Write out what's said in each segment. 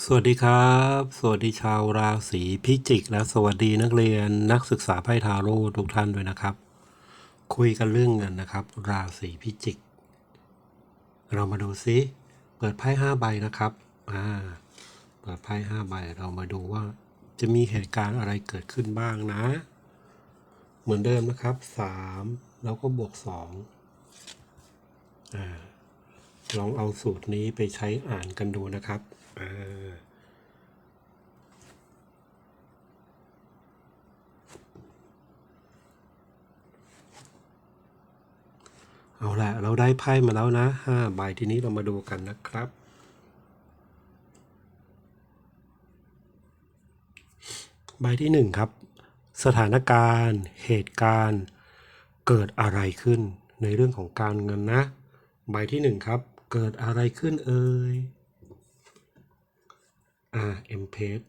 สวัสดีครับ สวัสดีชาวราศีพิจิก และสวัสดีนักเรียนนักศึกษาไพ่ทาโร่ทุกท่านด้วยนะครับ คุยกันเรื่องเงินนะครับ ราศีพิจิก เรามาดูซิเปิดไพ่ห้าใบนะครับอ่าเปิดไพ่ห้าใบเรามาดูว่า จะมีเหตุการณ์อะไรเกิดขึ้นบ้างนะ เหมือนเดิมนะครับสามแล้วก็บวกสองอ่า ลองเอาสูตรนี้ไปใช้อ่านกันดูนะครับอ่าเอาละเราได้ไพ่มาแล้วนะห้าใบทีนี้เรามาดูกันนะครับ ใบที่หนึ่งครับ สถานการณ์ เหตุการณ์ เกิดอะไรขึ้นในเรื่องของการเงินนะ ใบที่หนึ่งครับ เกิดอะไรขึ้นเอ่ยอ่าเอ็มเพส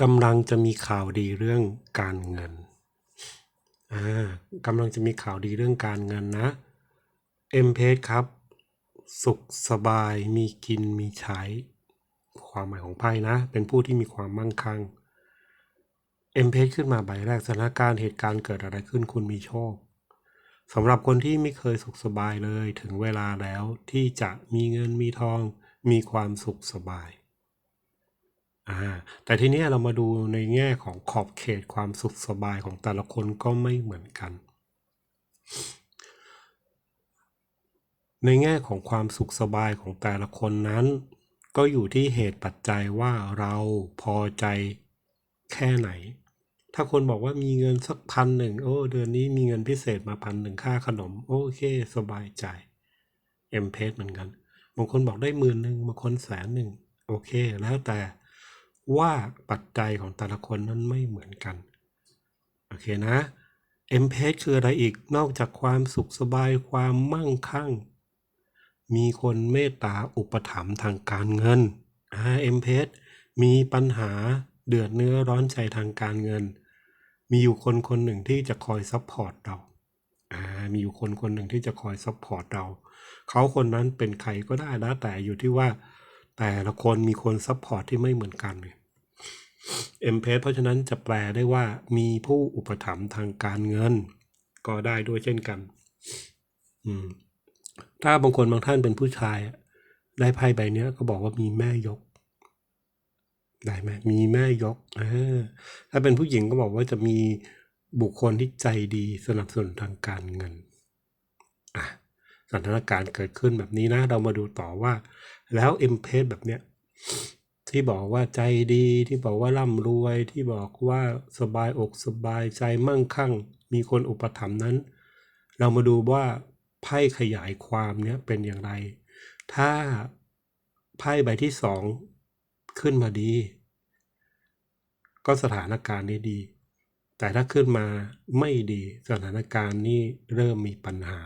กำลังจะมีข่าวดีเรื่องการเงิน อ่ากำลังจะมีข่าวดีเรื่องการเงินนะเอ็มเพสครับ สุขสบายมีกินมีใช้ ความหมายของไพ่นะ เป็นผู้ที่มีความมั่งคั่งเอ็มเพสขึ้นมาใบแรกสถานการณ์เหตุการณ์เกิดอะไรขึ้นคุณมีโชค สำหรับคนที่ไม่เคยสุขสบายเลยถึงเวลาแล้วที่จะมีเงินมีทอง มีความสุขสบายอ่าแต่ทีนี้เรามาดูในแง่ของขอบเขตความสุขสบายของแต่ละคนก็ไม่เหมือนกัน ในแง่ของความสุขสบายของแต่ละคนนั้น ก็อยู่ที่เหตุปัจจัยว่าเราพอใจแค่ไหน ถ้าคนบอกว่ามีเงินสักพันหนึ่งโอ้ เดือนนี้มีเงินพิเศษมาพันหนึ่งค่าขนม โอเค สบายใจเอ็มเพสเหมือนกันบางคนบอกได้หมื่นหนึ่งบางคนแสนหนึ่งโอเค แล้วแต่ว่าปัจจัยของแต่ละคนนั้นไม่เหมือนกัน โอเคนะเอ็มเพสคืออะไรอีกนอกจากความสุขสบายความมั่งคั่ง มีคนเมตตาอุปถัมภ์ทางการเงินอ่าเอ็มเพสมีปัญหาเดือดเนื้อร้อนใจทางการเงิน มีอยู่คนคนหนึ่งที่จะคอยซัพพอร์ตเราอ่ามีอยู่คนคนหนึ่งที่จะคอยซัพพอร์ตเรา เขาคนนั้นเป็นใครก็ได้นะแต่อยู่ที่ว่า แต่ละคนมีคนซัพพอร์ตที่ไม่เหมือนกันเลยเอ็มเพสเพราะฉะนั้นจะแปลได้ว่ามีผู้อุปถัมภ์ทางการเงิน ก็ได้ด้วยเช่นกัน อืม ถ้าบางคนบางท่านเป็นผู้ชาย ได้ไพ่ใบเนี้ยก็บอกว่ามีแม่ยก ได้ไหมมีแม่ยกถ้าเป็นผู้หญิงก็บอกว่าจะมีบุคคลที่ใจดีสนับสนุนทางการเงินอะสถานการณ์เกิดขึ้นแบบนี้นะ เรามาดูต่อว่า แล้วเอ็มเพสแบบเนี้ยที่บอกว่าใจดีที่บอกว่าร่ำรวยที่บอกว่าสบายอกสบายใจมั่งคั่ง มีคนอุปถัมภ์นั้น เรามาดูว่าไพ่ขยายความเนี้ยเป็นอย่างไร ถ้าไพ่ใบที่สอง ขึ้นมาดี ก็สถานการณ์นี้ดี แต่ถ้าขึ้นมาไม่ดีสถานการณ์นี้เริ่มมีปัญหา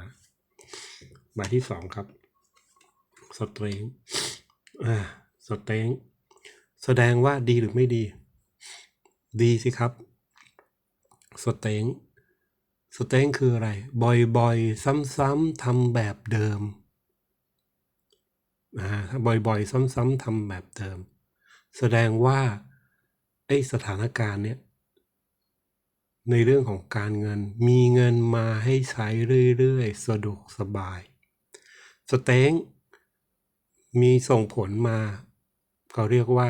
ใบที่สองครับสเตรงอ่าสเตรงแสดงว่าดีหรือไม่ดี ดีสิครับสเตงสเตงคืออะไร บ่อยๆ ซ้ำๆทำแบบเดิมอ่าบ่อยๆ ซ้ำๆทำแบบเดิม แสดงว่าไอสถานการณ์เนี้ยในเรื่องของการเงินมีเงินมาให้ใช้เรื่อยๆ สะดวกสบาย สเต็งมีส่งผลมา เขาเรียกว่า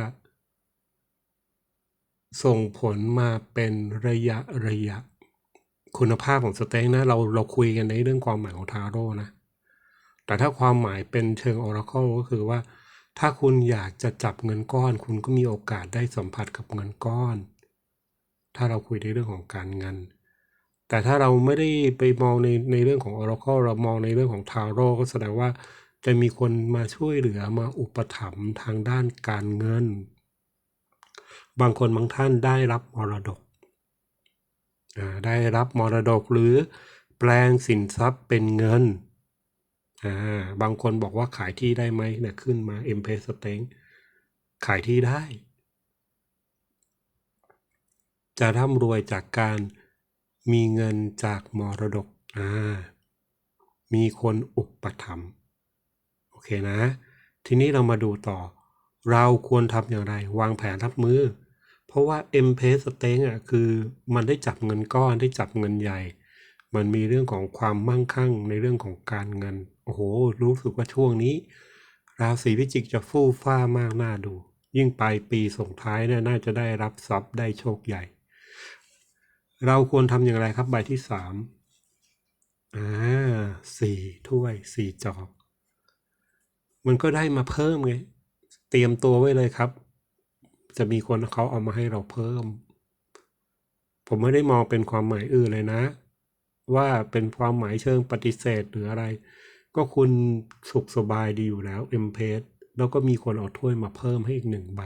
ส่งผลมาเป็นระยะระยะ คุณภาพของสเต็งนะเราเราคุยกันในเรื่องความหมายของทาโร่นะ แต่ถ้าความหมายเป็นเชิงออรา c l e ก็คือว่า ถ้าคุณอยากจะจับเงินก้อน คุณก็มีโอกาสได้สัมผัสกับเงินก้อน ถ้าเราคุยในเรื่องของการเงิน แต่ถ้าเราไม่ได้ไปมองในในเรื่องของ Oracle เรามองในเรื่องของทาโร่ก็แสดงว่าจะมีคนมาช่วยเหลือมาอุปถัมภ์ทางด้านการเงิน บางคนบางท่านได้รับมรดกอ่าได้รับมรดกหรือแปลงสินทรัพย์เป็นเงิน อ่าบางคนบอกว่าขายที่ได้ไหมเนี่ยขึ้นมา m p s t a n k ขายที่ได้ จะร่ำรวยจากการมีเงินจากมรดกอ่ามีคนอุปถัมภ์โอเคนะ ทีนี้เรามาดูต่อ เราควรทำอย่างไร วางแผนรับมือ เพราะว่า m p a c e s t a n k อะคือมันได้จับเงินก้อนได้จับเงินใหญ่ มันมีเรื่องของความมั่งคั่งในเรื่องของการเงิน โอ้โห รู้สึกว่าช่วงนี้ ราศีพิจิกจะฟู่ฟ้ามากน่าดู ยิ่งปลายปีส่งท้ายเนี่ยน่าจะได้รับทรัพย์ได้โชคใหญ่ เราควรทำอย่างไรครับใบที่สามอ่าสี่ถ้วยสี่จอก มันก็ได้มาเพิ่มไง เตรียมตัวไว้เลยครับ จะมีคนเขาเอามาให้เราเพิ่ม ผมไม่ได้มองเป็นความหมายอื่นเลยนะ ว่าเป็นความหมายเชิงปฏิเสธหรืออะไร ก็คุณสุขสบายดีอยู่แล้วเอ็มเพสแล้วก็มีคนเอาถ้วยมาเพิ่มให้อีกหนึ่งใบ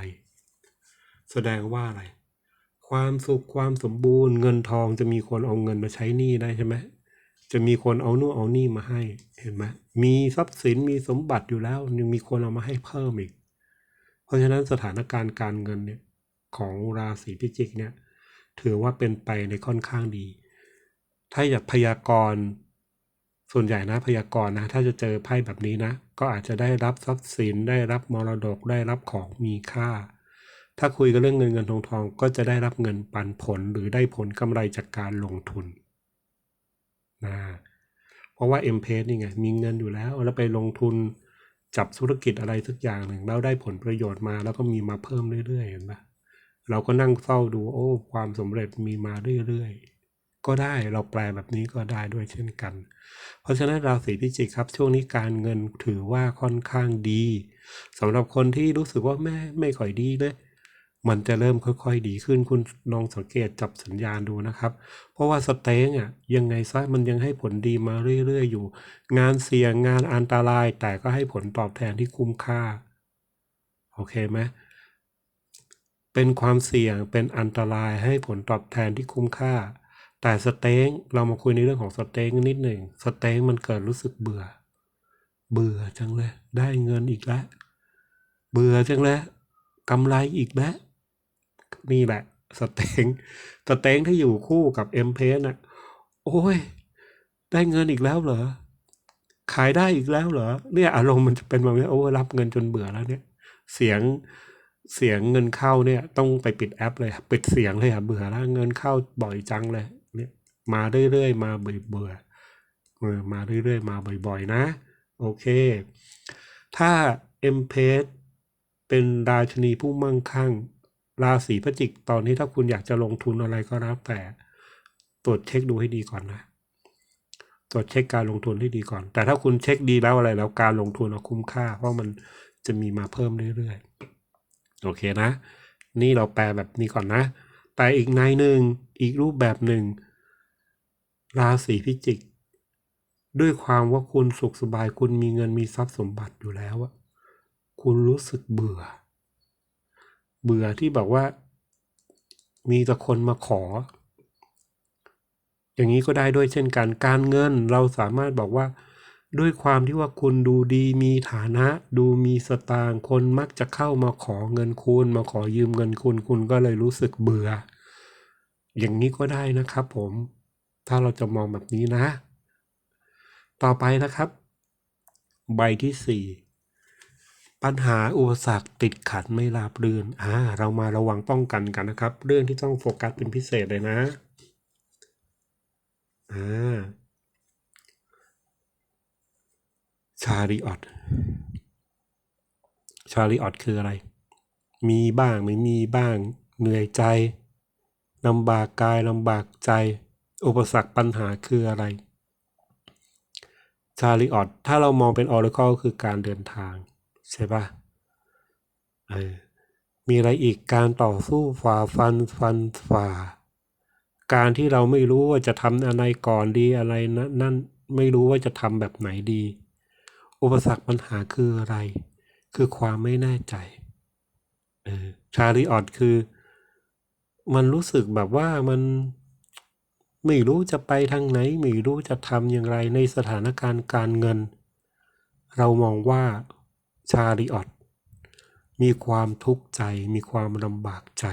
แสดงว่าอะไร ความสุขความสมบูรณ์เงินทองจะมีคนเอาเงินมาใช้หนี้ได้ใช่ไหมจะมีคนเอานู่นเอานี่มาให้เห็นไหมมีทรัพย์สินมีสมบัติอยู่แล้วยังมีคนเอามาให้เพิ่มอีก เพราะฉะนั้นสถานการณ์การเงินเนี่ยของราศีพิจิกเนี่ย ถือว่าเป็นไปในค่อนข้างดี ถ้าอยากพยากรณ์ ส่วนใหญ่นะพยากรณ์นะ ถ้าจะเจอไพ่แบบนี้นะ ก็อาจจะได้รับทรัพย์สิน ได้รับมรดก ได้รับของมีค่า ถ้าคุยกันเรื่องเงินเงินทองทอง ก็จะได้รับเงินปันผลหรือได้ผลกำไรจากการลงทุนนะเพราะว่า m p a นี่ไงมีเงินอยู่แล้วแล้วไปลงทุนจับธุรกิจอะไรสักอย่างหนึ่งแล้วได้ผลประโยชน์มาแล้วก็มีมาเพิ่มเรื่อยๆเห็นปะเราก็นั่งเฝ้าดูโอ้ ความสำเร็จมีมาเรื่อยๆ ก็ได้เราแปลแบบนี้ก็ได้ด้วยเช่นกัน เพราะฉะนั้นราศีพิจิกครับ ช่วงนี้การเงินถือว่าค่อนข้างดีสำหรับคนที่รู้สึกว่าแม่ไม่ค่อยดีเลย มันจะเริ่มค่อยๆดีขึ้นคุณลองสังเกตจับสัญญาณดูนะครับ เพราะว่าสเต็งอะยังไงซะมันยังให้ผลดีมาเรื่อยๆอยู่ งานเสี่ยงงานอันตราย แต่ก็ให้ผลตอบแทนที่คุ้มค่าโอเคไหมเป็นความเสี่ยงเป็นอันตรายให้ผลตอบแทนที่คุ้มค่า แต่สเต็งเรามาคุยในเรื่องของสเต็งนิดหนึ่งสเต็งมันเกิดรู้สึกเบื่อ เบื่อจังเลย ได้เงินอีกแล้ว เบื่อจังเลยกำไรอีกแล้วนี่แหละสเต็งสเต็งที่อยู่คู่กับเอ็มเพสน่ะ โอ้ย ได้เงินอีกแล้วเหรอ ขายได้อีกแล้วเหรอ เนี่ยอารมณ์มันจะเป็นแบบนี้โอ้รับเงินจนเบื่อแล้วเนี่ย เสียงเสียงเงินเข้าเนี่ย ต้องไปปิดแอปเลย ปิดเสียงเลยอะเบื่อแล้วเงินเข้าบ่อยจังเลย มาเรื่อยๆ มาเบื่อๆเออมาเรื่อยๆ มาบ่อยๆ นะ โอเค ถ้าเอ็มเพสเป็นราชนีผู้มั่งคั่ง ราศีพฤศจิกตอนนี้ถ้าคุณอยากจะลงทุนอะไรก็แล้วแต่ ตรวจเช็คดูให้ดีก่อนนะตรวจเช็คการลงทุนให้ดีก่อน แต่ถ้าคุณเช็คดีแล้วอะไรแล้วการลงทุนเอาคุ้มค่า เพราะมันจะมีมาเพิ่มเรื่อยๆ โอเคนะ นี่เราแปลแบบนี้ก่อนนะ แต่อีกในหนึ่งอีกรูปแบบหนึ่ง ราศีพิจิก ด้วยความว่าคุณสุขสบายคุณมีเงินมีทรัพย์สมบัติอยู่แล้วอะคุณรู้สึกเบื่อ เบื่อที่แบบว่า มีแต่คนมาขอ อย่างนี้ก็ได้ด้วยเช่นกันการเงินเราสามารถบอกว่าด้วยความที่ว่าคุณดูดีมีฐานะ ดูมีสตางค์คนมักจะเข้ามาขอเงินคุณ มาขอยืมเงินคุณคุณก็เลยรู้สึกเบื่อ อย่างนี้ก็ได้นะครับผม ถ้าเราจะมองแบบนี้นะ ต่อไปนะครับ ใบที่สี่ปัญหาอุปสรรคติดขัดไม่ราบรื่นอ่าเรามาระวังป้องกันกันนะครับ เรื่องที่ต้องโฟกัสเป็นพิเศษเลยนะอ่าชาริออตชาริออตคืออะไร มีบ้างไม่มีบ้าง เหนื่อยใจลำบากกายลำบากใจ อุปสรรคปัญหาคืออะไรชาริออตถ้าเรามองเป็นออร์เคิลคือการเดินทาง ใช่ปะเออมีอะไรอีกการต่อสู้ฝ่าฟันฟันฝ่า การที่เราไม่รู้ว่าจะทำอะไรก่อนดีอะไรนะนั่นไม่รู้ว่าจะทำแบบไหนดี อุปสรรคปัญหาคืออะไร คือความไม่แน่ใจเออชาริออตคือ มันรู้สึกแบบว่ามัน ไม่รู้จะไปทางไหน ไม่รู้จะทำอย่างไรในสถานการณ์การเงิน เรามองว่าชาริออตมีความทุกข์ใจ มีความลำบากใจ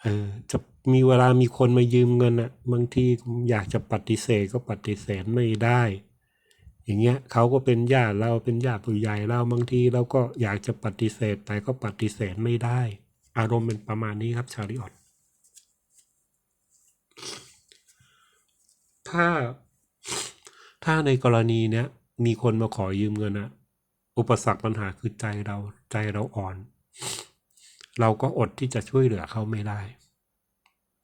เออจะมีเวลามีคนมายืมเงินอะบางทีอยากจะปฏิเสธก็ปฏิเสธไม่ได้ อย่างเงี้ยเขาก็เป็นญาติเราเป็นญาติผู้ใหญ่เราบางทีเราก็อยากจะปฏิเสธแต่ก็ปฏิเสธไม่ได้ อารมณ์เป็นประมาณนี้ครับชาริออต ถ้า ถ้าในกรณีเนี้ยมีคนมาขอยืมเงินอะอุปสรรคปัญหาคือใจเราใจเราอ่อน เราก็อดที่จะช่วยเหลือเขาไม่ได้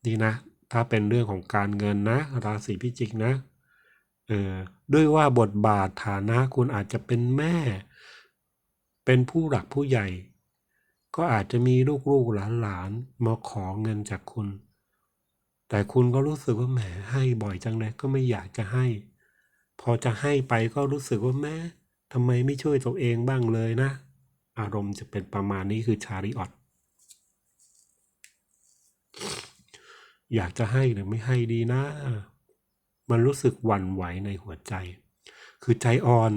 ดีนะ ถ้าเป็นเรื่องของการเงินนะ ราศีพิจิกนะเออด้วยว่าบทบาทฐานะคุณอาจจะเป็นแม่ เป็นผู้หลักผู้ใหญ่ ก็อาจจะมีลูกๆหลานๆมาขอเงินจากคุณ แต่คุณก็รู้สึกว่าแหมให้บ่อยจังเลยก็ไม่อยากจะให้ พอจะให้ไปก็รู้สึกว่าแม่ทำไมไม่ช่วยตัวเองบ้างเลยนะ อารมณ์จะเป็นประมาณนี้คือชาริออตอยากจะให้หรือไม่ให้ดีนะ มันรู้สึกหวั่นไหวในหัวใจ คือใจอ่อน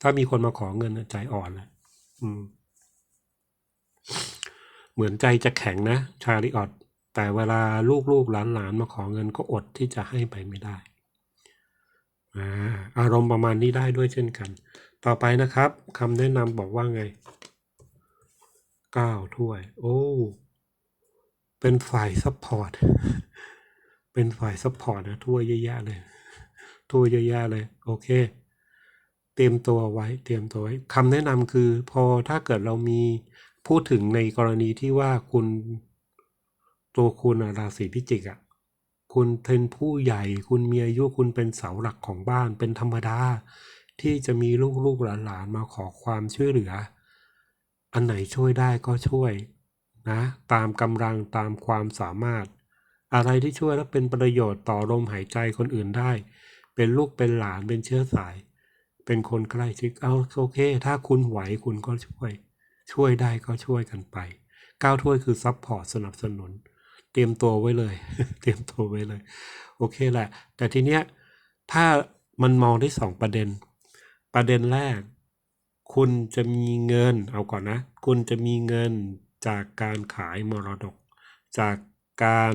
ถ้ามีคนมาขอเงินนะใจอ่อนเลยอืมเหมือนใจจะแข็งนะ ชาริออต แต่เวลาลูกๆหลานๆมาขอเงินก็อดที่จะให้ไปไม่ได้อาอารมณ์ประมาณนี้ได้ด้วยเช่นกัน ต่อไปนะครับคำแนะนำบอกว่าไงเก้าถ้วย โอ้ เป็นฝ่ายซัพพอร์ต เป็นฝ่ายซัพพอร์ตนะถ้วยเยอะแยะเลยถ้วยเยอะแยะเลย โอเค เตรียมตัวไว้ เตรียมตัวไว้คำแนะนำคือพอถ้าเกิดเรามีพูดถึงในกรณีที่ว่าคุณ ตัวคุณราศีพิจิกอะคุณเป็นผู้ใหญ่ คุณมีอายุคุณเป็นเสาหลักของบ้านเป็นธรรมดา ที่จะมีลูกๆหลานๆมาขอความช่วยเหลือ อันไหนช่วยได้ก็ช่วยนะตามกำลังตามความสามารถ อะไรที่ช่วยแล้วเป็นประโยชน์ต่อลมหายใจคนอื่นได้ เป็นลูกเป็นหลานเป็นเชื้อสาย เป็นคนใกล้ชิดเอาโอเค ถ้าคุณไหวคุณก็ช่วย ช่วยได้ก็ช่วยกันไปก้าวถ้วยคือซัพพอร์ตสนับสนุน เตรียมตัวไว้เลย เตรียมตัวไว้เลย โอเคแหละ แต่ทีเนี้ยถ้ามันมองได้สองประเด็น ประเด็นแรก คุณจะมีเงินเอาก่อนนะ คุณจะมีเงินจากการขายมรดก จากการ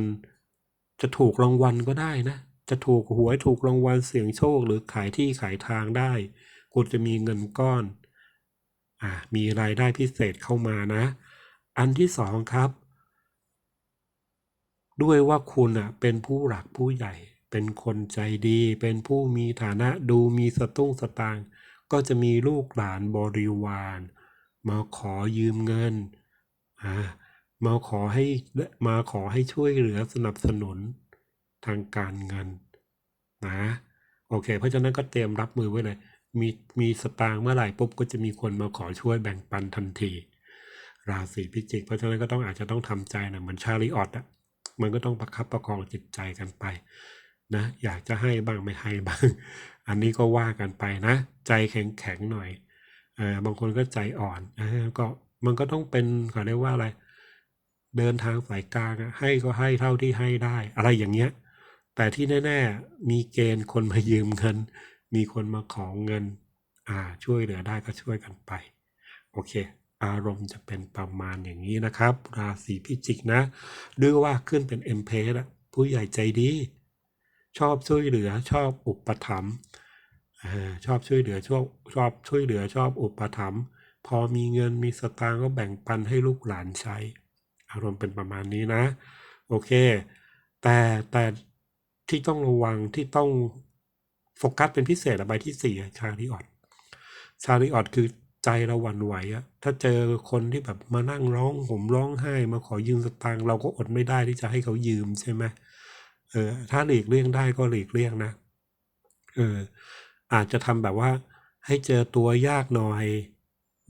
จะถูกรางวัลก็ได้นะ จะถูกหวยถูกรางวัลเสี่ยงโชค หรือขายที่ขายทางได้ คุณจะมีเงินก้อนอ่ามีรายได้พิเศษเข้ามานะ อันที่สองครับ ด้วยว่าคุณอะเป็นผู้หลักผู้ใหญ่ เป็นคนใจดี เป็นผู้มีฐานะดูมีสตุ้งสตางก็จะมีลูกหลานบริวาร มาขอยืมเงินอ่ามาขอให้มาขอให้ช่วยเหลือสนับสนุนทางการเงินนะโอเค เพราะฉะนั้นก็เตรียมรับมือไว้เลยมีมีสตางค์เมื่อไหร่ปุ๊บก็จะมีคนมาขอช่วยแบ่งปันทันที ราศีพิจิก เพราะฉะนั้นก็ต้องอาจจะต้องทำใจนะเหมือนชาลีออตอะ มันก็ต้องประคับประคองจิตใจกันไปนะอยากจะให้บ้างไม่ให้บ้าง อันนี้ก็ว่ากันไปนะ ใจแข็งแข็งหน่อยเออบางคนก็ใจอ่อนเอก็มันก็ต้องเป็นเขาเรียกว่าอะไร เดินทางสายกลางให้ก็ให้เท่าที่ให้ได้ อะไรอย่างเงี้ย แต่ที่แน่ ๆ มีเกณฑ์คนมายืมเงิน มีคนมาของเงิน อ่าช่วยเหลือได้ก็ช่วยกันไป โอเค อารมณ์จะเป็นประมาณอย่างนี้นะครับ ราศีพิจิกนะด้วยว่าขึ้นเป็นเอ็มเพสผู้ใหญ่ใจดี ชอบช่วยเหลือชอบอุปถัมภ์ชอบช่วยเหลือชอบชอบช่วยเหลือชอบอุปถัมภ์พอมีเงินมีสตางค์ก็แบ่งปันให้ลูกหลานใช้ อารมณ์เป็นประมาณนี้นะ โอเค แต่แต่ที่ต้องระวังที่ต้องโฟกัสเป็นพิเศษอะใบที่สี่ชาริออตชาริออตคือ ใจเราหวั่นไหวอะถ้าเจอคนที่แบบมานั่งร้องห่มร้องไห้ มาขอยืมสตางค์เราก็อดไม่ได้ที่จะให้เขายืมใช่ไหมเออ ถ้าหลีกเลี่ยงได้ก็หลีกเลี่ยงนะเออ อาจจะทำแบบว่า ให้เจอตัวยากหน่อย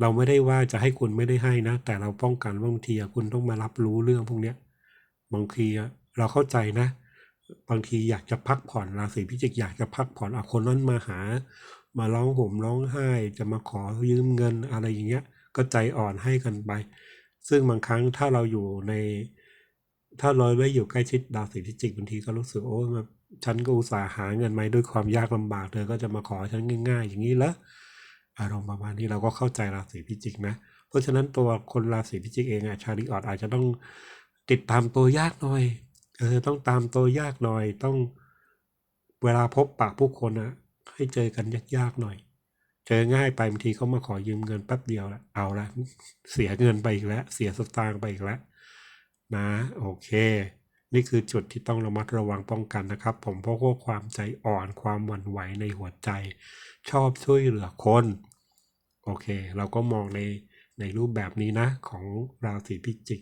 เราไม่ได้ว่าจะให้คุณไม่ได้ให้นะ แต่เราป้องกันว่าบางทีคุณต้องมารับรู้เรื่องพวกเนี้ย บางทีเราเข้าใจนะ บางทีอยากจะพักผ่อนราศีพิจิกอยากจะพักผ่อนอะคนนั้นมาหา มาร้องห่มร้องไห้ จะมาขอยืมเงินอะไรอย่างเงี้ย ก็ใจอ่อนให้กันไป ซึ่งบางครั้งถ้าเราอยู่ใน ถ้าเราได้อยู่ใกล้ชิดราศีพิจิกบางทีก็รู้สึกโอ้แบบฉันก็อุตส่าห์หาเงินมาด้วยความยากลำบากเธอก็จะมาขอฉันง่าย ๆ อย่างนี้เหรออารมณ์ประมาณนี้เราก็เข้าใจราศีพิจิกนะ เพราะฉะนั้นตัวคนราศีพิจิกเองอะชาลิออดอาจจะต้องติดตามตัวยากหน่อยเออต้องตามตัวยากหน่อยต้องเวลาพบปะผู้คนอะ ให้เจอกันยากๆหน่อย เจอง่ายไปบางทีเขามาขอยืมเงินแป๊บเดียวละเอาละเสียเงินไปอีกแล้ว เสียสตางค์ไปอีกแล้วนะโอเค นี่คือจุดที่ต้องระมัดระวังป้องกันนะครับ ผมเพราะว่าความใจอ่อนความหวั่นไหวในหัวใจ ชอบช่วยเหลือคนโอเค เราก็มองในในรูปแบบนี้นะของราศีพิจิก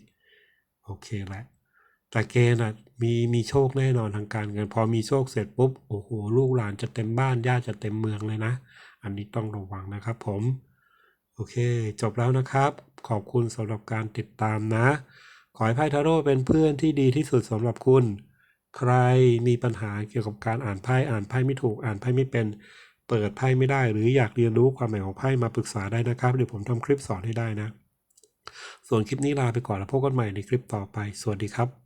โอเคแหละ แต่เกณฑ์อะมีมีโชคแน่นอนทางการเงินพอมีโชคเสร็จปุ๊บโอ้โหลูกหลานจะเต็มบ้านญาติจะเต็มเมืองเลยนะ อันนี้ต้องระวังนะครับผม โอเค จบแล้วนะครับ ขอบคุณสำหรับการติดตามนะ ขอให้ไพ่ทาโร่เป็นเพื่อนที่ดีที่สุดสำหรับคุณ ใครมีปัญหาเกี่ยวกับการอ่านไพ่อ่านไพ่ไม่ถูกอ่านไพ่ไม่เป็น เปิดไพ่ไม่ได้ หรืออยากเรียนรู้ความหมายของไพ่มาปรึกษาได้นะครับเดี๋ยวผมทำคลิปสอนให้ได้นะ ส่วนคลิปนี้ลาไปก่อนแล้วพบกันใหม่ในคลิปต่อไป สวัสดีครับ